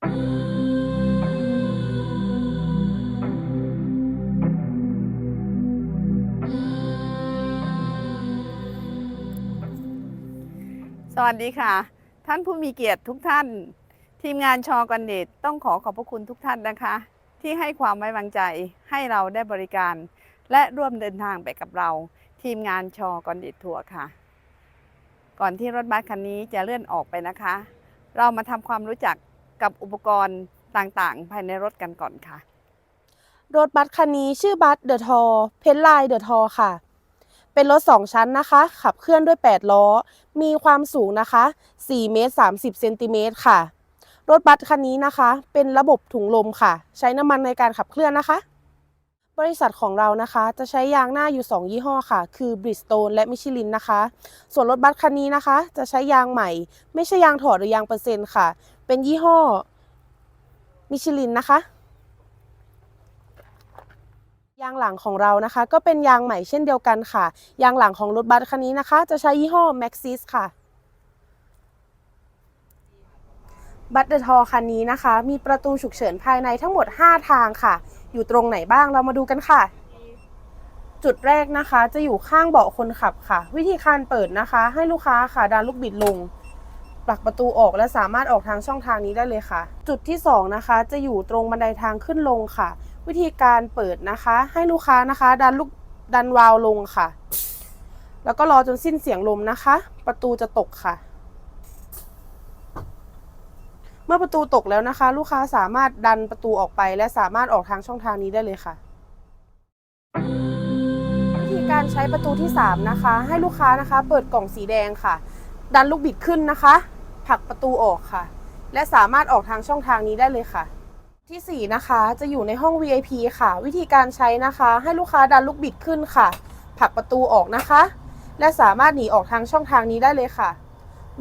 สวัสดีค่ะ ท่านผู้มีเกียรติทุกท่าน ทีมงานชอกันเดตต้องขอขอบพระคุณทุกท่านนะคะ ที่ให้ความไว้วางใจให้เราได้บริการ และร่วมเดินทางไปกับเรา ทีมงานชอกันเดตทัวร์ค่ะ ก่อนที่รถบัสคันนี้จะเลื่อนออกไปนะคะ เรามาทำความรู้จัก กับอุปกรณ์ต่างๆ ภายในรถกันก่อนค่ะ รถบัสคันนี้ชื่อบัสเดอะทอเพนไลน์เดอะทอค่ะ เป็นรถ 2 ชั้นนะคะ ขับเคลื่อนด้วย 8 ล้อ มีความสูงนะคะ 4 เมตร 30 เซนติเมตรค่ะ รถบัสคันนี้นะคะ เป็นระบบถุงลมค่ะ ใช้น้ำมันในการขับเคลื่อนนะคะ บริษัทของเรานะคะ จะใช้ยางหน้าอยู่ 2 ยี่ห้อค่ะ คือ Bridgestone และ Michelin นะคะ ส่วนรถบัสคันนี้นะคะ จะใช้ยางใหม่ ไม่ใช่ยางถอดหรือยางเปอร์เซ็นต์ค่ะ เป็นยี่ห้อ Michelin นะคะยางหลังของเรานะคะ ก็เป็นยางใหม่เช่นเดียวกันค่ะ ยางหลังของรถบัสคันนี้นะคะ จะใช้ยี่ห้อ Maxis ค่ะ บัสเดอร์ทอคันนี้นะคะ มีประตูฉุกเฉินภายในทั้งหมด 5 ทางค่ะ อยู่ตรงไหนบ้างเรามาดูกันค่ะ จุดแรกนะคะ จะอยู่ข้างเบาะคนขับค่ะ วิธีการเปิดนะคะ ให้ลูกค้าค่ะดันลูกบิดลง ผลักประตูออกและสามารถออกทางช่องทางนี้ได้เลยค่ะ จุดที่สองนะคะ จะอยู่ตรงบันไดทางขึ้นลงค่ะ วิธีการเปิดนะคะ ให้ลูกค้านะคะ ดันลูกดันวาล์วลงค่ะ แล้วก็รอจนสิ้นเสียงลมนะคะ ประตูจะตกค่ะ เมื่อประตูตกแล้วนะคะ ลูกค้าสามารถดันประตูออกไป และสามารถออกทางช่องทางนี้ได้เลยค่ะวิธีการใช้ประตูที่ 3 นะคะ ให้ลูกค้านะคะ เปิดกล่องสีแดงค่ะ ดันลูกบิดขึ้นนะคะ ผลักประตูออกค่ะ และสามารถออกทางช่องทางนี้ได้เลยค่ะ ที่ 4 นะคะ จะอยู่ในห้อง VIP ค่ะ วิธีการใช้นะคะ ให้ลูกค้าดันลูกบิดขึ้นค่ะ ผลักประตูออกนะคะ และสามารถหนีออกทางช่องทางนี้ได้เลยค่ะ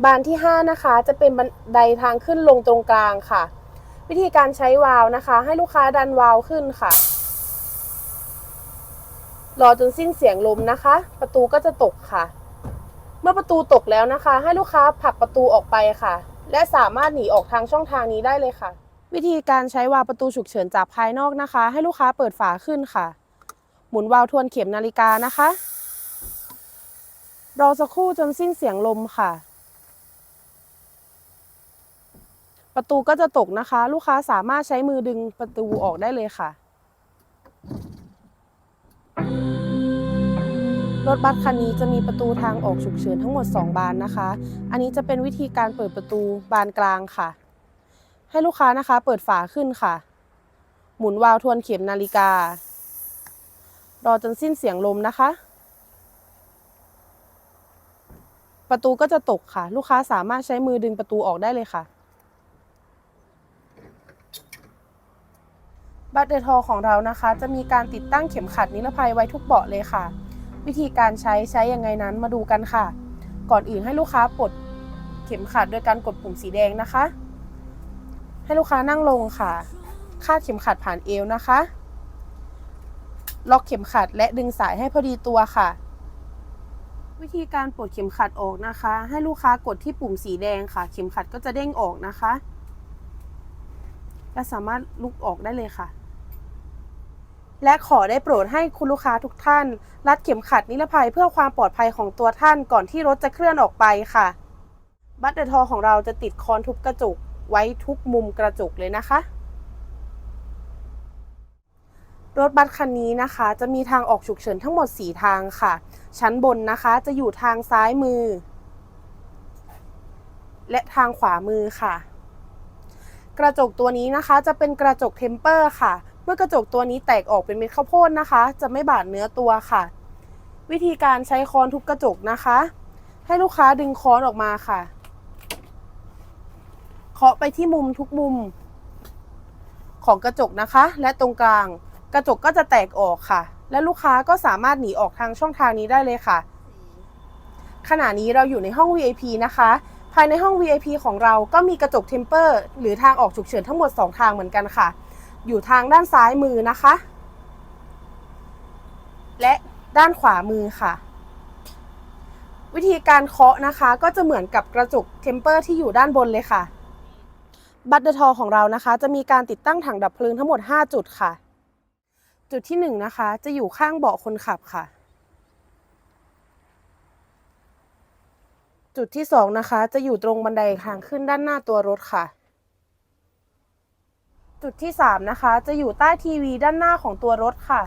บานที่ 5 นะคะ จะเป็นบันไดทางขึ้นลงตรงกลางค่ะ วิธีการใช้วาล์วนะคะ ให้ลูกค้าดันวาล์วขึ้นค่ะรอจนสิ้นเสียงลมนะคะ ประตูก็จะตกค่ะ มื่อประตูตกแล้วนะคะ ให้ลูกค้าผลักประตูออกไปค่ะ และสามารถหนีออกทางช่องทางนี้ได้เลยค่ะ วิธีการใช้วาล์วประตูฉุกเฉินจากภายนอกนะคะ ให้ลูกค้าเปิดฝาขึ้นค่ะ หมุนวาล์วทวนเข็มนาฬิกานะคะ รอสักครู่จนสิ้นเสียงลมค่ะ ประตูก็จะตกนะคะ ลูกค้าสามารถใช้มือดึงประตูออกได้เลยค่ะ รถบัสคันนี้จะมีประตูทางออกฉุกเฉินทั้งหมด 2 บานนะคะ อันนี้จะเป็นวิธีการเปิดประตูบานกลางค่ะ ให้ลูกค้านะคะเปิดฝาขึ้นค่ะ หมุนวาล์วทวนเข็มนาฬิกา รอจนสิ้นเสียงลมนะคะ ประตูก็จะตกค่ะ ลูกค้าสามารถใช้มือดึงประตูออกได้เลยค่ะบัตเดอร์ทอของเรานะคะ จะมีการติดตั้งเข็มขัดนิรภัยไว้ทุกเบาะเลยค่ะ วิธีการใช้ใช้ยังไงนั้นมาดูกันค่ะ ก่อนอื่นให้ลูกค้าปลดเข็มขัดโดยการกดปุ่มสีแดงนะคะ ให้ลูกค้านั่งลงค่ะ คาดเข็มขัดผ่านเอวนะคะ ล็อกเข็มขัดและดึงสายให้พอดีตัวค่ะ วิธีการปลดเข็มขัดออกนะคะ ให้ลูกค้ากดที่ปุ่มสีแดงค่ะ เข็มขัดก็จะเด้งออกนะคะและสามารถลุกออกได้เลยค่ะ และขอได้โปรดให้คุณลูกค้าทุกท่าน รัดเข็มขัดนิรภัยเพื่อความปลอดภัยของตัวท่านก่อนที่รถจะเคลื่อนออกไปค่ะ บัตเดอร์ทอของเราจะติดคอนทุบกระจกไว้ทุกมุมกระจกเลยนะคะ รถบัสคันนี้นะคะ จะมีทางออกฉุกเฉินทั้งหมด 4 ทางค่ะ ชั้นบนนะคะจะอยู่ทางซ้ายมือ และทางขวามือค่ะ กระจกตัวนี้นะคะจะเป็นกระจกเทมเปอร์ค่ะ มื่อกระจกตัวนี้แตกออกเป็นเม็ดข้าวโพดนะคะ จะไม่บาดเนื้อตัวค่ะ วิธีการใช้ค้อนทุบกระจกนะคะ ให้ลูกค้าดึงค้อนออกมาค่ะ เคาะไปที่มุมทุกมุม ของกระจกนะคะ และตรงกลาง กระจกก็จะแตกออกค่ะ และลูกค้าก็สามารถหนีออกทางช่องทางนี้ได้เลยค่ะ ขณะนี้เราอยู่ในห้อง VIP นะคะภายในห้อง VIP ของเราก็มีกระจกเทมเปอร์หรือทางออกฉุกเฉินทั้งหมด 2 ทางเหมือนกันค่ะ อยู่ทางด้านซ้ายมือนะคะ และด้านขวามือค่ะ วิธีการเคาะนะคะก็จะเหมือนกับกระจกเทมเปอร์ที่อยู่ด้านบนเลยค่ะ บัตเดอร์ทอของเรานะคะ จะมีการติดตั้งถังดับเพลิงทั้งหมด 5 จุดค่ะ จุดที่ 1 นะคะ จะอยู่ข้างเบาะคนขับค่ะ จุดที่ 2 นะคะ จะอยู่ตรงบันไดทางขึ้นด้านหน้าตัวรถค่ะ จุดที่ 3 นะคะ จะอยู่ใต้ทีวีด้านหน้าของตัวรถค่ะ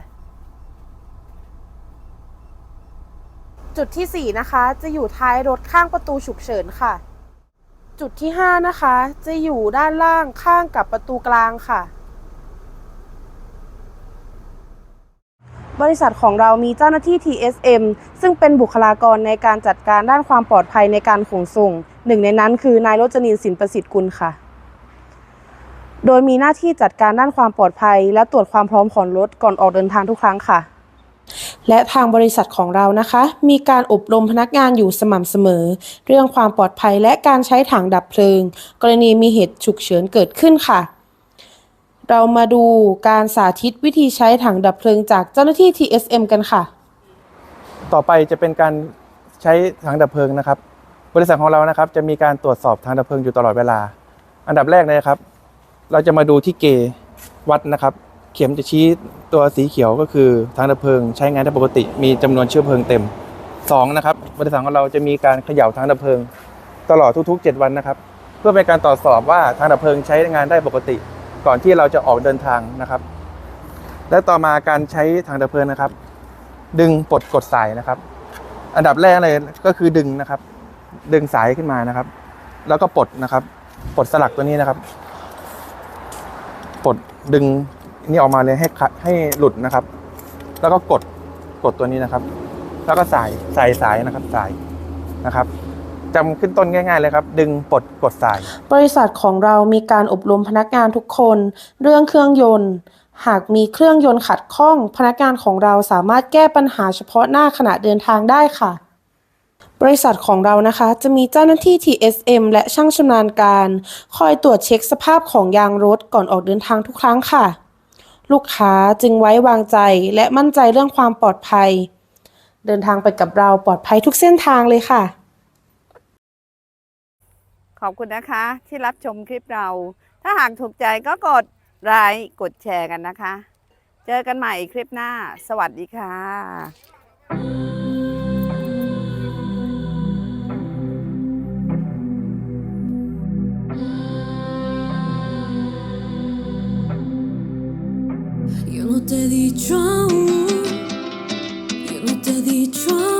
จุดที่ 4 นะคะ จะอยู่ท้ายรถข้างประตูฉุกเฉินค่ะ จุดที่ 5 นะคะ จะอยู่ด้านล่างข้างกับประตูกลางค่ะ บริษัทของเรามีเจ้าหน้าที่ TSM ซึ่งเป็นบุคลากรในการจัดการด้านความปลอดภัยในการขนส่ง หนึ่งในนั้นคือนายรจนินสินประสิทธิ์กุลค่ะ โดยมีหน้าที่จัดการด้านความปลอดภัย และตรวจความพร้อมของรถก่อนออกเดินทางทุกครั้งค่ะ และทางบริษัทของเรานะคะ มีการอบรมพนักงานอยู่สม่ำเสมอ เรื่องความปลอดภัยและการใช้ถังดับเพลิง กรณีมีเหตุฉุกเฉินเกิดขึ้นค่ะ เรามาดูการสาธิตวิธีใช้ถังดับเพลิงจากเจ้าหน้าที่ TSM กันค่ะ ต่อไปจะเป็นการใช้ถังดับเพลิงนะครับ บริษัทของเรานะครับจะมีการตรวจสอบถังดับเพลิงอยู่ตลอดเวลา อันดับแรกเลยนะครับ เราจะมาดูที่เกวัดนะครับ เข็มจะชี้ตัวสีเขียวก็คือถังดับเพลิง ใช้งานได้ปกติ มีจำนวนเชื้อเพลิงเต็มสองนะครับบริษัทของเราจะมีการเขย่าถังดับเพลิง ตลอดทุกๆ 7 วันนะครับ เพื่อเป็นการตรวจสอบว่าถังดับเพลิงใช้งานได้ปกติ ก่อนที่เราจะออกเดินทางนะครับ และต่อมาการใช้ถังดับเพลิงนะครับ ดึงปลดกดสายนะครับ อันดับแรกเลยก็คือดึงนะครับ ดึงสายขึ้นมานะครับ แล้วก็ปลดนะครับปลดสลักตัวนี้นะครับ ปลดดึงนี่ออกมาเลยให้ให้หลุดนะครับ แล้วก็กดกดตัวนี้นะครับ แล้วก็สายสายสายนะครับสายนะครับจำขึ้นต้นง่ายๆเลยครับ ดึงปลดกดสาย บริษัทของเรามีการอบรมพนักงานทุกคน เรื่องเครื่องยนต์ หากมีเครื่องยนต์ขัดข้อง พนักงานของเราสามารถแก้ปัญหาเฉพาะหน้าขณะเดินทางได้ค่ะ บริษัทของเรานะคะ จะมีเจ้าหน้าที่ TSM และช่างชำนาญการ คอยตรวจเช็คสภาพของยางรถก่อนออกเดินทางทุกครั้งค่ะ ลูกค้าจึงไว้วางใจและมั่นใจเรื่องความปลอดภัย เดินทางไปกับเราปลอดภัยทุกเส้นทางเลยค่ะ ขอบคุณนะคะ ที่รับชมคลิปเรา ถ้าหากถูกใจก็กดไลค์กดแชร์กันนะคะ เจอกันใหม่คลิปหน้า สวัสดีค่ะ no te he dicho aún, yo no te he dicho